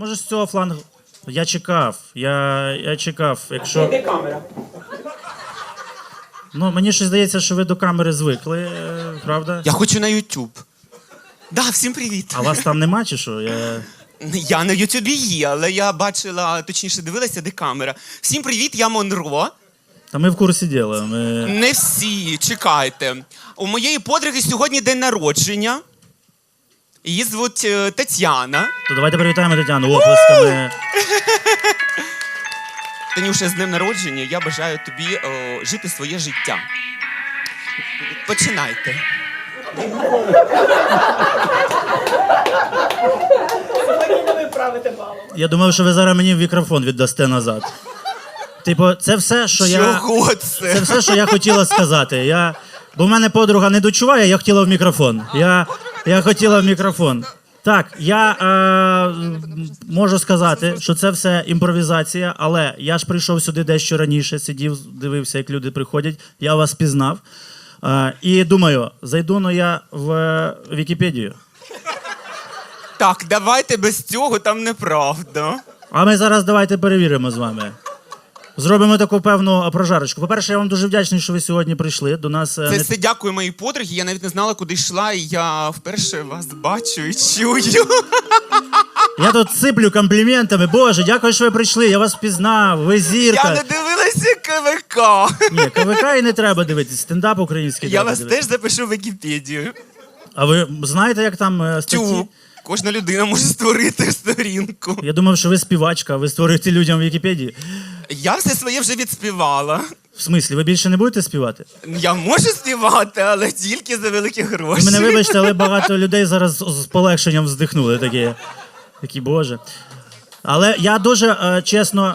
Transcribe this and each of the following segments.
може з цього флангу. Я чекав. Я, я чекав. Якщо. Де камера? Ну, мені щось здається, що ви до камери звикли, е, правда? Я хочу на YouTube. Да, всім привіт. А вас там нема чи що? Я... Я на Ютубі є, але я бачила, точніше дивилася, де камера. Всім привіт, я Монро. Та ми в курсі діла. Ми... Не всі, чекайте. У моєї подруги сьогодні день народження. Її звуть е, Тетяна. То давайте привітаємо Тетяну оплесками. Танюша, з днем народження я бажаю тобі е, жити своє життя. Починайте. Сьогодні не ви балом. Я думав, що ви зараз мені мікрофон віддасте назад. Типу, це все, що я. Чого Це це? все, що я хотіла сказати. Я... Бо в мене подруга не дочуває, я хотіла в мікрофон. Я, я хотіла в мікрофон. Так, я е, можу сказати, що це все імпровізація, але я ж прийшов сюди дещо раніше, сидів, дивився, як люди приходять. Я вас пізнав. Е, і думаю, зайду ну я в Вікіпедію. Так, давайте без цього там неправда. А ми зараз давайте перевіримо з вами. Зробимо таку певну прожарочку. По-перше, я вам дуже вдячний, що ви сьогодні прийшли до нас. е, Це все дякую моїй подругі. Я навіть не знала, куди йшла, і я вперше вас бачу і чую. Я тут сиплю компліментами. Боже, дякую, що ви прийшли. Я вас впізнав. Ви зірка. Я не дивилася КВК. Ні, КВК і не треба дивитись. Стендап український. Я вас дивитись. теж запишу в Вікіпедію. А ви знаєте, як там е, статті? Тю, кожна людина може створити сторінку. Я думав, що ви співачка, ви створюєте людям Вікіпедії. Я все своє вже відспівала. В смислі, ви більше не будете співати? Я можу співати, але тільки за великі Ви гроші. мене вибачте, але багато людей зараз з полегшенням вздихнули. Такі, такі боже. Але я дуже е, чесно,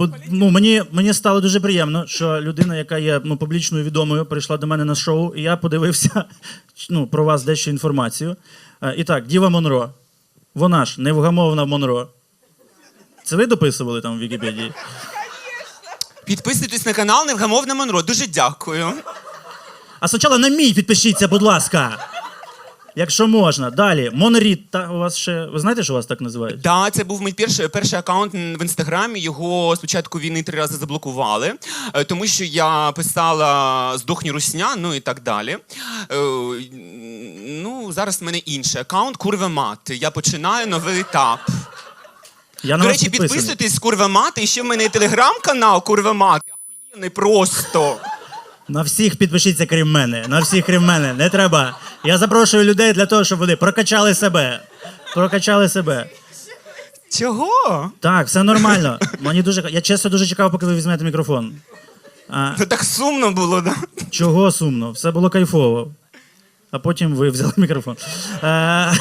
е, ну, мені, мені стало дуже приємно, що людина, яка є ну, публічною відомою, прийшла до мене на шоу, і я подивився ну, про вас дещо інформацію. Е, і так, Діва Монро. Вона ж невгамовна Монро. Це ви дописували там в Вікіпедії? Підписуйтесь на канал Невгамовна Монро. Дуже дякую. А спочатку на мій підпишіться, будь ласка. Якщо можна. Далі. Моноріт. Та, у вас ще. Ви знаєте, що вас так називають? Да, це був мій перший, перший аккаунт в інстаграмі. Його спочатку війни три рази заблокували, е, тому що я писала здохні русня, ну і так далі. Е, Ну, зараз в мене інший аккаунт Курва мати. Я починаю новий етап. Я До речі, підписуйтесь Курва мати. І ще в мене є телеграм-канал Курва мати. Охуєнний просто. На всіх підпишіться, крім мене. На всіх, крім мене. Не треба. Я запрошую людей для того, щоб вони прокачали себе. Прокачали себе. Чого? Так, все нормально. Мені дуже я чесно дуже чекав, поки ви візьмете мікрофон. А, Це так сумно було, да? чого сумно? Все було кайфово. А потім ви взяли мікрофон. Е,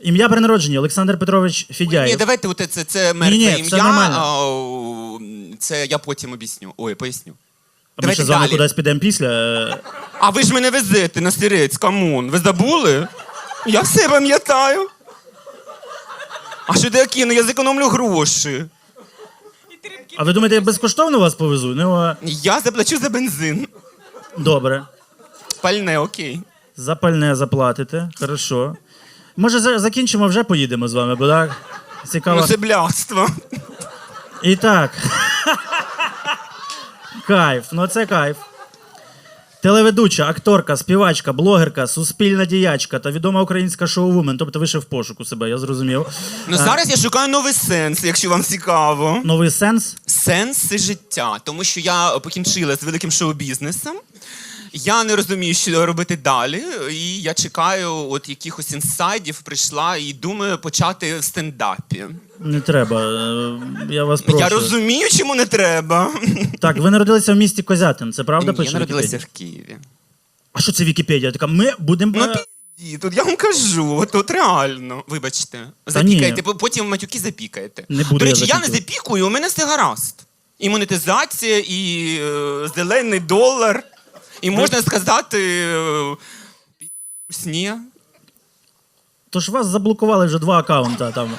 ім'я при народженні Олександр Петрович Ні, давайте от це, це мертве Ні-ні, все ім'я. нормально. а, о, Це я потім об'ясню. Ой, поясню. А ми давайте ще з вами далі. кудись підемо після. А ви ж мене везете на сирець, камон. Ви забули? Я все пам'ятаю. А що ти кину? Я зекономлю гроші. А ви думаєте, я безкоштовно вас повезу? Ну, а, Я заплачу за бензин. добре. Пальне, окей. Запальне заплатите. Хорошо. Може, за- закінчимо, вже поїдемо з вами, бо так цікаво. Ну це блядство. І так. Кайф, ну це кайф. Телеведуча, акторка, співачка, блогерка, суспільна діячка та відома українська шоу-вумен. Тобто ви ще в пошуку себе, я зрозумів. Ну зараз я шукаю новий сенс, якщо вам цікаво. Новий сенс. Сенс життя, тому що я покінчила з великим шоу-бізнесом. Я не розумію, що робити далі, і я чекаю от якихось інсайдів. Прийшла і думаю почати в стендапі. Не треба. Я вас прошу. Я розумію, чому не треба. Так, ви народилися в місті Козятин, це правда Ні, пише? я народилася Вікіпедія? в Києві. А що це Вікіпедія? Така, ми будемо. Ну, пізді, тут я вам кажу, от, реально. Вибачте, ні. потім матюки запікаєте. Не буду До речі, я не запікую, у мене все гаразд. І монетизація, і е, зелений долар. І можна сказати. Е, сні. Тож вас заблокували вже два акаунта там.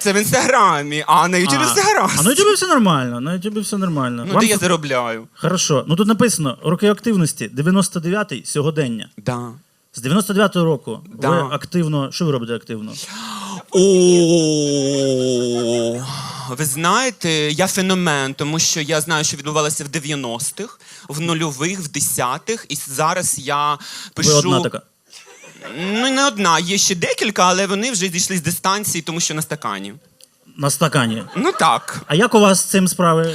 Це в інстаграмі, а на Ютубі А, все гаразд. А на Ютубі все нормально. На Ютубі все нормально. Ну, Вам де я тут- заробляю. Хорошо. Ну тут написано роки активності 99-й сьогодення. Да. З 99-го року Да. ви активно. Що ви робите активно? О, ви знаєте, я феномен, тому що я знаю, що відбувалося в 90-х, в нульових, в десятих, і зараз я пишу. Ви одна така. Ну, не одна, є ще декілька, але вони вже зійшли з дистанції, тому що на стакані. На стакані. Ну так. А як у вас з цим справи?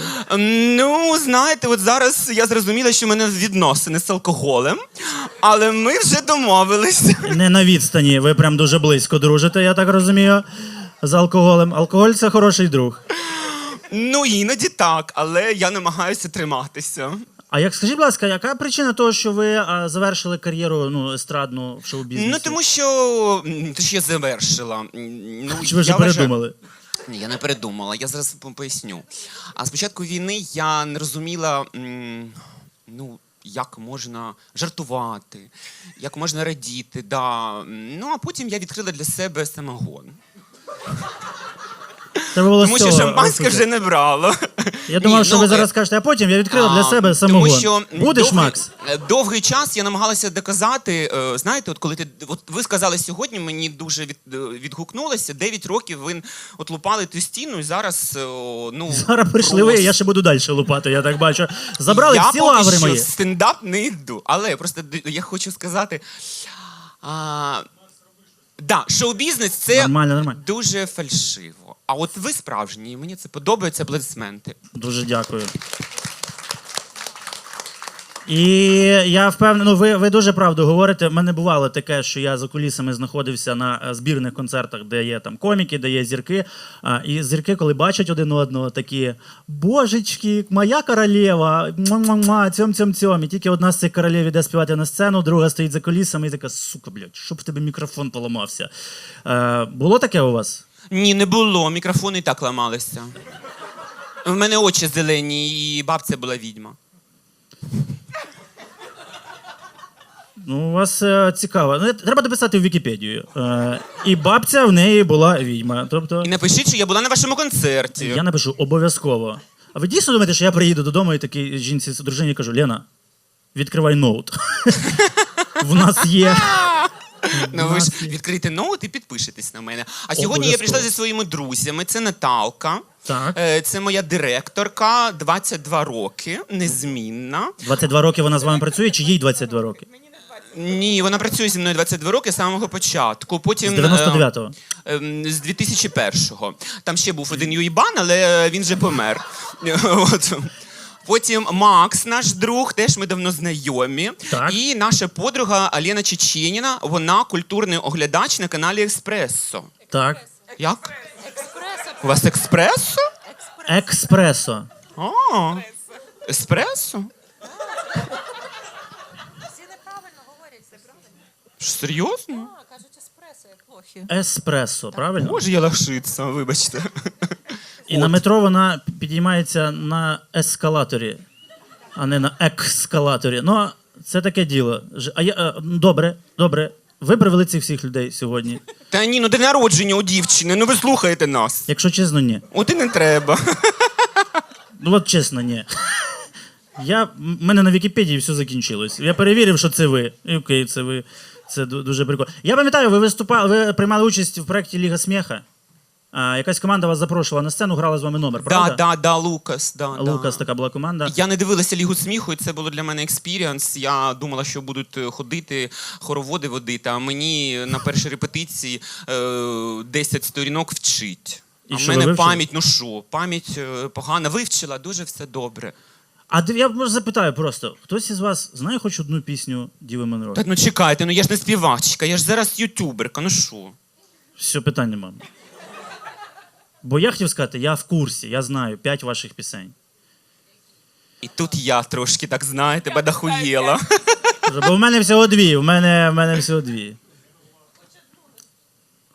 Ну, знаєте, от зараз я зрозуміла, що в мене відносини з алкоголем, але ми вже домовилися. Не на відстані, ви прям дуже близько дружите, я так розумію, з алкоголем. Алкоголь це хороший друг. Ну, іноді так, але я намагаюся триматися. А як скажіть, будь ласка, яка причина того, що ви а, завершили кар'єру ну, естрадну в шоу-бізнесі? Ну, тому що. м, То ж я завершила. Ну, Чи ви вже я вважаю- передумали? Ні, я не передумала. Я зараз по- поясню. А з початку війни я не розуміла, м, ну, як можна жартувати, як можна радіти. Да. Ну, а потім я відкрила для себе самогон. Треба було Тому з що цього шампанське розпочати. вже не брало. Я думав, Ні, що ну, ви е, зараз скажете, а потім я відкрила для себе самогон. Тому що Будеш, довгий, Макс? е, Довгий час я намагалася доказати. е, Знаєте, от коли ти от ви сказали сьогодні, мені дуже від, е, відгукнулося. 9 років ви от лупали ту стіну, і зараз е, о, ну Зараз прийшли ви, просто- я ще буду далі лупати, я так бачу. Забрали я всі поки лаври що мої. в стендап не йду. Але просто д- я хочу сказати. А, да, шоу-бізнес це Нормально, нормально. дуже фальшиво. А от ви справжні, і мені це подобається аплодисменти. Дуже дякую. І я впевнений, ну ви, ви дуже правду говорите. У мене бувало таке, що я за кулісами знаходився на е, збірних концертах, де є там коміки, де є зірки. А, і зірки, коли бачать один одного, такі божечки, моя королева, цьом цьом цьом. І тільки одна з цих королев іде співати на сцену, друга стоїть за кулісами і така, сука, блядь, щоб в тебе мікрофон поламався. Е, було таке у вас? Ні, не було. Мікрофони і так ламалися. У мене очі зелені, і бабця була відьма. Ну, у вас е, цікаво. Ну, треба дописати в Вікіпедію. Е, і бабця в неї була відьма. Тобто, І напишіть, що я була на вашому концерті. я напишу обов'язково. А ви дійсно думаєте, що я приїду додому і такий жінці дружині кажу: Лена, відкривай ноут. В нас є. Ну ви ж відкрийте ноут і підпишетесь на мене. А сьогодні я прийшла зі своїми друзями. Це Наталка. Так. Е, Це моя директорка, 22 роки, незмінна. 22 роки вона з вами працює, чи їй 22 роки? Ні, вона працює зі мною 22 роки з самого початку. Потім З 99-го. е, ем, з 2001-го. Там ще був один Юїбан, але він вже помер. От. Потім Макс, наш друг, теж ми давно знайомі. Так. І наша подруга Аліна Чеченіна, вона культурний оглядач на каналі Еспресо. Так. Як? У вас експресо? Експресо. А, еспресо? Всі неправильно говорять, це правильно? Що, Серйозно? А, кажуть еспресо, як плохі. Еспресо, правильно? Боже, я лахшиця, вибачте. І на метро вона підіймається на ескалаторі, а не на екскалаторі. Ну, це таке діло. Ж- А я, е, добре, добре. Ви привели цих всіх людей сьогодні. Та ні, ну день народження у дівчини, ну ви слухаєте нас. Якщо чесно, ні. От і не треба. Ну от чесно, ні. Я, в мене на Вікіпедії все закінчилось. Я перевірив, що це ви. І окей, це ви. Це дуже прикольно. Я пам'ятаю, ви виступали, ви приймали участь в проєкті Ліга сміха. А, якась команда вас запрошувала на сцену, грала з вами номер, Да, правда? да, да, Лукас. Да, Лукас да. така була команда. Я не дивилася Лігу сміху, і це було для мене експіріанс. Я думала, що будуть е, ходити, хороводи водити, а мені на першій репетиції е, 10 сторінок вчить. І а в що, ви мене вивчили? пам'ять, ну що, пам'ять е, погана, вивчила, дуже все добре. А я може запитаю просто: хтось із вас знає хоч одну пісню Діви Монро? Так ну чекайте, ну я ж не співачка, я ж зараз ютуберка, ну що? Все, питань нема. Бо я хотів сказати, я в курсі, я знаю п'ять ваших пісень. І тут я трошки, так знаєте, бадахуєла. Бо в мене всього дві. В мене, в мене всього дві.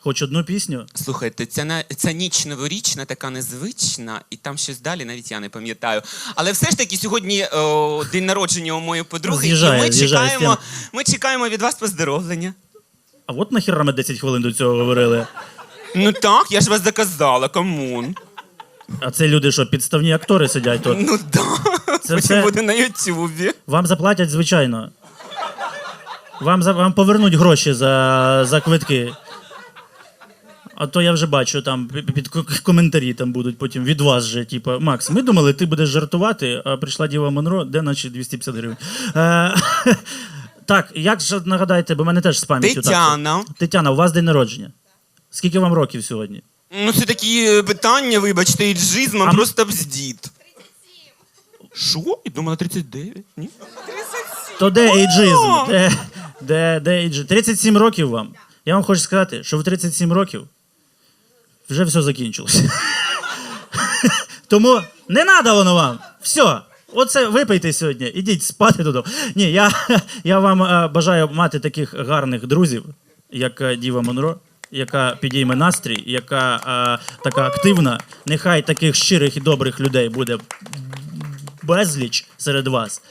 Хоч одну пісню? Слухайте, ця, ця ніч новорічна, така незвична, і там щось далі, навіть я не пам'ятаю. Але все ж таки сьогодні о, день народження у моєї подруги, З'їжджає, і ми з'їжджає чекаємо, ми чекаємо від вас поздоровлення. А от нахіра ми 10 хвилин до цього говорили. Ну так, я ж вас заказала, камон. А це люди, що підставні актори сидять тут. Ну да. Це Потім все- буде на Ютубі. Вам заплатять, звичайно. Вам, за- вам повернуть гроші за, за квитки. А то я вже бачу там під- коментарі там будуть потім від вас же, типу, Макс, ми думали, ти будеш жартувати, а прийшла Діва Монро, де наші 250 гривень. Е, так, як же нагадайте, бо в мене теж з пам'яттю. Тетяна. Тетяна, у вас день народження. Скільки вам років сьогодні? Ну, це такі е, питання, вибачте, іджизм, А просто бздіт. 37. Що? Я думала 39? Ні? То де ейджизм? Де, де, де ейджизм? 37 років вам. Я вам хочу сказати, що в 37 років вже все закінчилося. Тому не треба воно вам. Все. Оце випийте сьогодні, ідіть спати додому. Ні, я, я вам е, бажаю мати таких гарних друзів, як е, Діва Монро, яка підійме настрій, яка е, така активна. Нехай таких щирих і добрих людей буде безліч серед вас.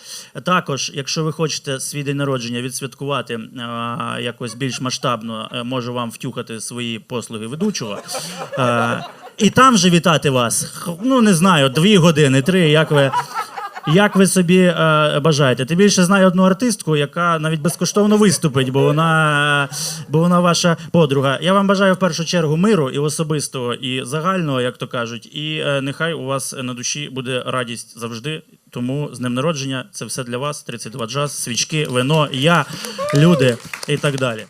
Також, якщо ви хочете свій день народження відсвяткувати а, якось більш масштабно, е, можу вам втюхати свої послуги ведучого. А, і там же вітати вас. Ну, не знаю, дві години, три, як ви. Як ви собі е, бажаєте? Ти більше знаю одну артистку, яка навіть безкоштовно виступить, бо вона, бо вона ваша подруга. Я вам бажаю в першу чергу миру і особистого, і загального, як то кажуть. І е, нехай у вас на душі буде радість завжди. Тому з днем народження це все для вас. 32 джаз, свічки, вино, я, люди і так далі.